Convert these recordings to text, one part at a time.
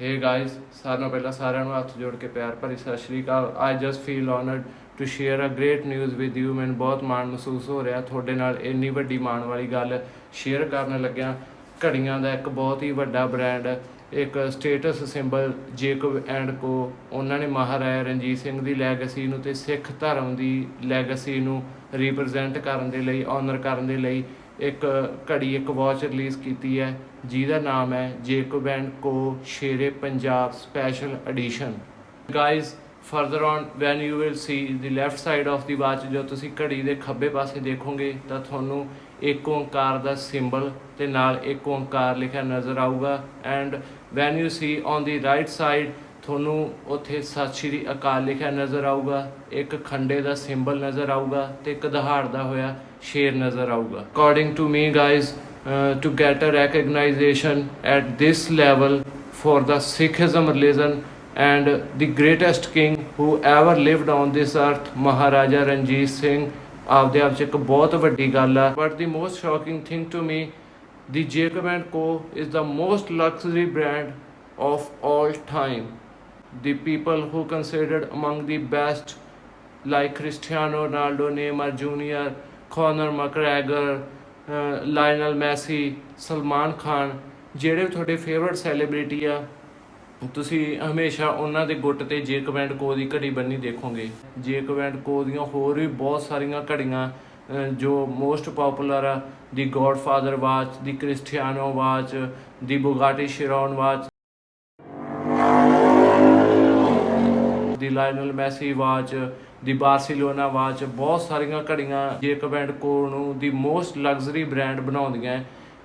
Hey guys ਸਾਰਿਆਂ ਨਾਲੋਂ ਪਹਿਲਾਂ ਸਾਰਿਆਂ ਨੂੰ ਹੱਥ ਜੋੜ ਕੇ ਪਿਆਰ ਭਰੀ ਸਤਿ ਸ਼੍ਰੀ ਅਕਾਲ। I just feel honoured to share a great news with you ਮੈਨੂੰ ਬਹੁਤ ਮਾਣ ਮਹਿਸੂਸ ਹੋ ਰਿਹਾ ਤੁਹਾਡੇ ਨਾਲ ਇੰਨੀ ਵੱਡੀ ਮਾਣ ਵਾਲੀ ਗੱਲ ਸ਼ੇਅਰ ਕਰਨ ਲੱਗਿਆ। ਘੜੀਆਂ ਦਾ ਇੱਕ ਬਹੁਤ ਹੀ ਵੱਡਾ ਬ੍ਰਾਂਡ ਇੱਕ ਸਟੇਟਸ ਸਿੰਬਲ ਜੇਕਬ ਐਂਡ ਕੋ ਉਹਨਾਂ ਨੇ ਮਹਾਰਾਜਾ ਰਣਜੀਤ ਸਿੰਘ ਦੀ ਲੈਗੇਸੀ ਨੂੰ ਤੇ ਸਿੱਖ ਧਰਮ ਦੀ ਲੈਗੇਸੀ ਨੂੰ ਰਿਪਰੈਜ਼ੈਂਟ ਕਰਨ ਦੇ ਲਈ ਆਨਰ ਕਰਨ ਦੇ ਲਈ ਇੱਕ ਘੜੀ ਇੱਕ ਵਾਚ ਰਿਲੀਜ਼ ਕੀਤੀ ਹੈ, ਜਿਹਦਾ ਨਾਮ ਹੈ Jacob and Co Shere Punjab special edition guys further on when you will see the left side of the watch ਜੋ ਤੁਸੀਂ ਘੜੀ ਦੇ ਖੱਬੇ ਪਾਸੇ ਦੇਖੋਗੇ, ਤਾਂ ਤੁਹਾਨੂੰ ਇੱਕ ਓੰਕਾਰ ਦਾ ਸਿੰਬਲ ਤੇ ਨਾਲ ਇੱਕ ਓੰਕਾਰ ਲਿਖਿਆ ਨਜ਼ਰ ਆਊਗਾ। And when you see on the right side ਤੁਹਾਨੂੰ ਉੱਥੇ ਸਤਿ ਸ਼੍ਰੀ ਅਕਾਲ ਲਿਖਿਆ ਨਜ਼ਰ ਆਊਗਾ, ਇੱਕ ਖੰਡੇ ਦਾ ਸਿੰਬਲ ਨਜ਼ਰ ਆਊਗਾ ਤੇ ਇੱਕ ਦਹਾੜਦਾ ਹੋਇਆ ਸ਼ੇਰ ਨਜ਼ਰ ਆਊਗਾ। According to me guys to get a recognition at this level for the Sikhism religion and the greatest king who ever lived on this earth Maharaja Ranjit Singh ਆਪਦੇ ਆਪ ਚ ਇੱਕ ਬਹੁਤ ਵੱਡੀ ਗੱਲ ਆ। But the most shocking thing to me the Jacob and Co is the most luxury brand of all time the people who considered among the best like Cristiano Ronaldo, Neymar Jr., Conor McGregor, uh Lionel Messi Salman Khan ਜਿਹੜੇ ਵੀ ਤੁਹਾਡੇ favourite celebrity ਆ ਤੁਸੀਂ ਹਮੇਸ਼ਾ ਉਹਨਾਂ ਦੇ ਗੁੱਟ ਤੇ ਜੇਕਬ ਐਂਡ ਕੋ ਦੀ ਘੜੀ ਬੰਨੀ ਦੇਖੋਗੇ ਜੇਕਬ ਐਂਡ ਕੋ ਦੀਆਂ ਹੋਰ ਵੀ ਬਹੁਤ ਸਾਰੀਆਂ ਘੜੀਆਂ ਜੋ ਮੋਸਟ ਪਪੂਲਰ ਆ the Godfather watch the Cristiano watch the Bugatti Chiron watch the Lionel Messi watch the Barcelona watch ਬਹੁਤ ਸਾਰੀਆਂ ਘੜੀਆਂ ਜੇਕਬ ਐਂਡ ਕੋ ਨੂੰ ਦੀ ਮੋਸਟ ਲਗਜ਼ਰੀ ਬ੍ਰਾਂਡ ਬਣਾਉਂਦੀਆਂ ਹੈ।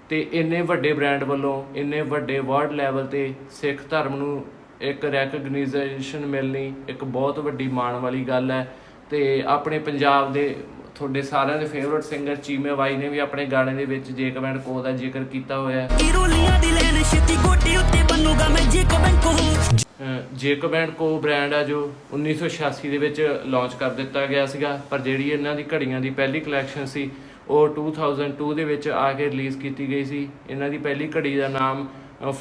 ਤੇ ਇੰਨੇ ਵੱਡੇ ਬ੍ਰਾਂਡ ਵੱਲੋਂ, ਇੰਨੇ ਵੱਡੇ ਵਰਲਡ ਲੈਵਲ ਤੇ ਸਿੱਖ ਧਰਮ ਨੂੰ ਇੱਕ ਰੈਕਗਨਾਈਜੇਸ਼ਨ ਮਿਲਣੀ ਇੱਕ ਬਹੁਤ ਵੱਡੀ ਮਾਣ ਵਾਲੀ ਗੱਲ ਹੈ। ਤੇ ਆਪਣੇ ਪੰਜਾਬ ਦੇ ਤੁਹਾਡੇ ਸਾਰਿਆਂ ਦੇ ਫੇਵਰਿਟ ਸਿੰਗਰ ਚੀਮੇ ਬਾਈ ਨੇ ਵੀ ਆਪਣੇ ਗਾਣੇ ਦੇ ਵਿੱਚ ਜੇਕਬ ਐਂਡ ਕੋ ਦਾ ਜ਼ਿਕਰ ਕੀਤਾ ਹੋਇਆ ਹੈ। ਇਰੋਲੀਆਂ ਦੀ ਲੈਣ ਛੇਤੀ ਗੋਟੀ ਉੱਤੇ ਬੰਨੂਗਾ। ਜੇਕਬ ਐਂਡ ਕੋ ਬ੍ਰਾਂਡ ਆ ਜੋ 1986 ਦੇ ਵਿੱਚ ਲਾਂਚ ਕਰ ਦਿੱਤਾ ਗਿਆ ਸੀਗਾ, ਪਰ ਜਿਹੜੀ ਇਹਨਾਂ ਦੀ ਘੜੀਆਂ ਦੀ ਪਹਿਲੀ ਕਲੈਕਸ਼ਨ ਸੀ, ਉਹ 2002 ਦੇ ਵਿੱਚ ਆ ਕੇ ਰਿਲੀਜ਼ ਕੀਤੀ ਗਈ ਸੀ। ਇਹਨਾਂ ਦੀ ਪਹਿਲੀ ਘੜੀ ਦਾ ਨਾਮ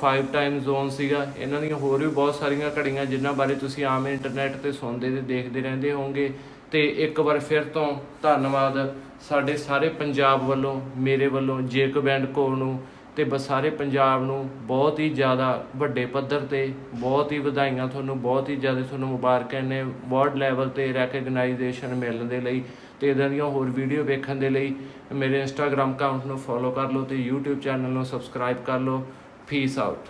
5 ਟਾਈਮ ਜ਼ੋਨ ਸੀਗਾ। ਇਹਨਾਂ ਦੀਆਂ ਹੋਰ ਵੀ ਬਹੁਤ ਸਾਰੀਆਂ ਘੜੀਆਂ, ਜਿਨ੍ਹਾਂ ਬਾਰੇ ਤੁਸੀਂ ਆਮ ਇੰਟਰਨੈਟ ਤੇ ਸੁਣਦੇ ਤੇ ਦੇਖਦੇ ਰਹਿੰਦੇ ਹੋਵੋਗੇ। ਤੇ ਇੱਕ ਵਾਰ ਫਿਰ ਤੋਂ ਧੰਨਵਾਦ ਸਾਡੇ ਸਾਰੇ ਪੰਜਾਬ ਵੱਲੋਂ, ਮੇਰੇ ਵੱਲੋਂ ਜੇਕਬ ਐਂਡ ਕੋ ਨੂੰ ਤੇ ਬਸ ਸਾਰੇ ਪੰਜਾਬ ਨੂੰ ਬਹੁਤ ਹੀ ਜ਼ਿਆਦਾ ਵੱਡੇ ਪੱਧਰ ਤੇ ਬਹੁਤ ਹੀ ਵਧਾਈਆਂ ਤੁਹਾਨੂੰ, ਬਹੁਤ ਹੀ ਜ਼ਿਆਦਾ ਤੁਹਾਨੂੰ ਮੁਬਾਰਕਾਂ ਨੇ ਵਰਲਡ ਲੈਵਲ ਤੇ ਰੈਕਗਨਾਈਜੇਸ਼ਨ ਮਿਲਣ ਦੇ ਲਈ ਤੇ ਇਦਾਂ ਦੀਆਂ ਹੋਰ ਵੀਡੀਓ ਵੇਖਣ ਦੇ ਲਈ ਮੇਰੇ ਇੰਸਟਾਗ੍ਰam ਅਕਾਊਂਟ ਨੂੰ ਫੋਲੋ ਕਰ ਲਓ ਤੇ YouTube ਚੈਨਲ ਨੂੰ ਸਬਸਕ੍ਰਾਈਬ ਕਰ ਲਓ। Piece out